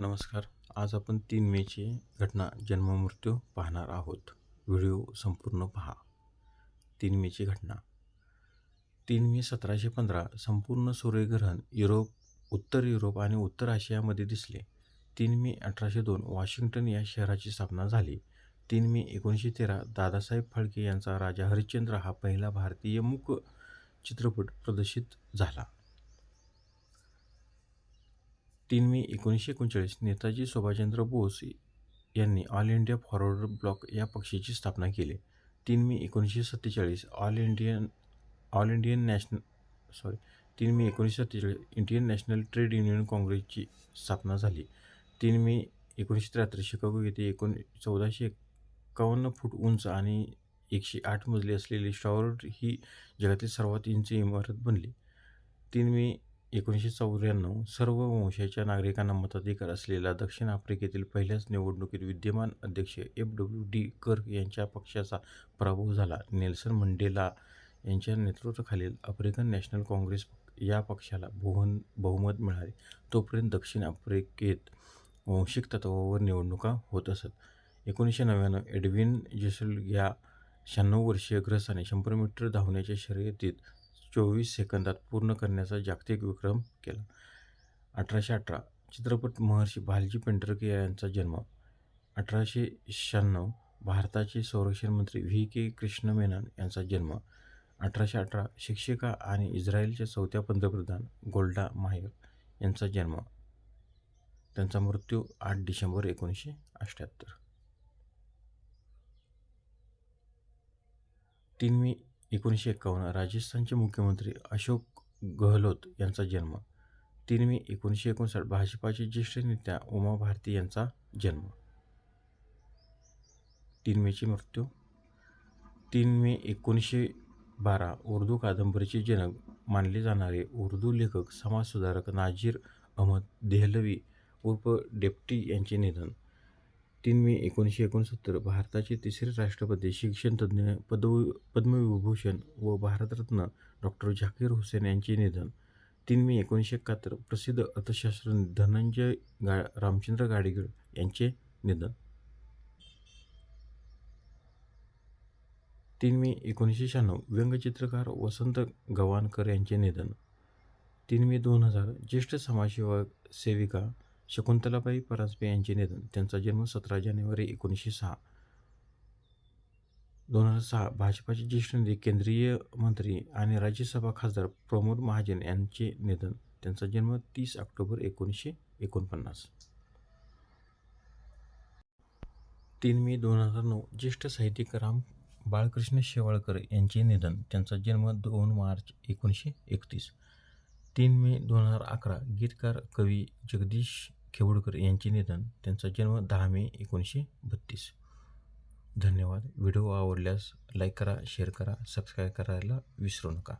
नमस्कार. आज आपण तीन मेची घटना जन्ममृत्यू पाहणार आहोत. व्हिडिओ संपूर्ण पहा. तीन मेची घटना. तीन मे सतराशे पंधरा संपूर्ण सूर्यग्रहण युरोप उत्तर युरोप आणि उत्तर आशियामध्ये दिसले. तीन मे अठराशे दोन वॉशिंग्टन या शहराची स्थापना झाली. तीन मे एकोणीसशे तेरा दादासाहेब फाळके यांचा राजा हरिश्चंद्र हा पहिला भारतीय मूक चित्रपट प्रदर्शित झाला. तीन मे एकोणीसशे एकोणचाळीस नेताजी सुभाषचंद्र बोस यांनी ऑल इंडिया फॉरवर्ड ब्लॉक या पक्षाची स्थापना केली. तीन मे एकोणीसशे सत्तेचाळीस all Indian all Indian national sorry तीन मे एकोणीसशे सत्तेचाळीस इंडियन नॅशनल ट्रेड युनियन काँग्रेसची स्थापना झाली. तीन मे एकोणीसशे त्र्याहत्तर शिकागो येथे एकोण चौदाशे एकावन्न फूट उंच आणि एकशे आठ मजली असलेली टॉवर ही जगातील सर्वात उंच इमारत बनली. तीन मे एकोणीसशे चौऱ्याण्णव सर्व वंशाच्या नागरिकांना मताधिकार असलेल्या दक्षिण आफ्रिकेतील पहिल्याच निवडणुकीत विद्यमान अध्यक्ष एफ डब्ल्यू डी कर्क यांच्या पक्षाचा पराभव झाला. नेल्सन मंडेला यांच्या नेतृत्वाखालील आफ्रिकन नॅशनल काँग्रेस या पक्षाला बहुन बहुमत मिळाले. तोपर्यंत दक्षिण आफ्रिकेत वांशिक तत्वावर निवडणुका होत असत. एकोणीसशे नव्याण्णव एडविन जेसल या शहाण्णव वर्षीय ग्रसाने शंभर मीटर धावण्याच्या शर्यतीत चोवीस सेकंदात पूर्ण करण्याचा जागतिक विक्रम केला. अठराशे अठरा चित्रपट महर्षी भालजी पेंढरकर यांचा जन्म. अठराशे शहाण्णव भारताचे संरक्षण मंत्री व्ही के कृष्ण मेनन यांचा जन्म. अठराशे अठरा शिक्षिका आणि इस्रायलच्या चौथ्या पंतप्रधान गोल्डा मायर यांचा जन्म. त्यांचा मृत्यू आठ डिसेंबर एकोणीसशे अठ्ठ्याहत्तर तीन मे एकोणीसशे एकावन्न राजस्थानचे मुख्यमंत्री अशोक गहलोत यांचा जन्म. तीन मे एकोणीसशे एकोणसाठ भाजपाचे ज्येष्ठ नेत्या उमा भारती यांचा जन्म. तीन मेचे मृत्यू. तीन मे एकोणीसशे बारा उर्दू कादंबरीचे जनक मानले जाणारे उर्दू लेखक समाजसुधारक नाजीर अहमद देहलवी उर्फ डेप्टी यांचे निधन. तीन मे एकोणीसशे एकोणसत्तर भारताचे तिसरे राष्ट्रपती शिक्षणतज्ज्ञ पदव पद्मविभूषण व भारतरत्न डॉक्टर झाकीर हुसेन यांचे निधन. तीन मे एकोणीसशे एकाहत्तर प्रसिद्ध अर्थशास्त्रज्ञ धनंजय गा रामचंद्र गाडगीळ यांचे निधन. तीन मे एकोणीसशे शहाण्णव व्यंगचित्रकार वसंत गवाणकर यांचे निधन. तीन मे दोन हजार ज्येष्ठ समाजसेवा सेविका शकुंतलाबाई परांजपे यांचे निधन त्यांचा जन्म सतरा जानेवारी एकोणीसशे सहा. दोन हजार सहा भाजपाचे ज्येष्ठ नेते केंद्रीय मंत्री आणि राज्यसभा खासदार प्रमोद महाजन यांचे निधन त्यांचा जन्म तीस ऑक्टोबर एकोणीसशे एकोणपन्नास. तीन मे दोन हजार नऊ ज्येष्ठ साहित्यिक राम बाळकृष्ण शेवाळकर यांचे निधन त्यांचा जन्म दोन मार्च एकोणीसशे एकतीस. तीन मे दोन हजार अकरा गीतकार कवी जगदीश खेवडकर यांचे निधन त्यांचा जन्म दहा मे एकोणीसशे बत्तीस. धन्यवाद. व्हिडिओ आवडल्यास लाईक करा शेअर करा सबस्क्राईब करायला विसरू नका.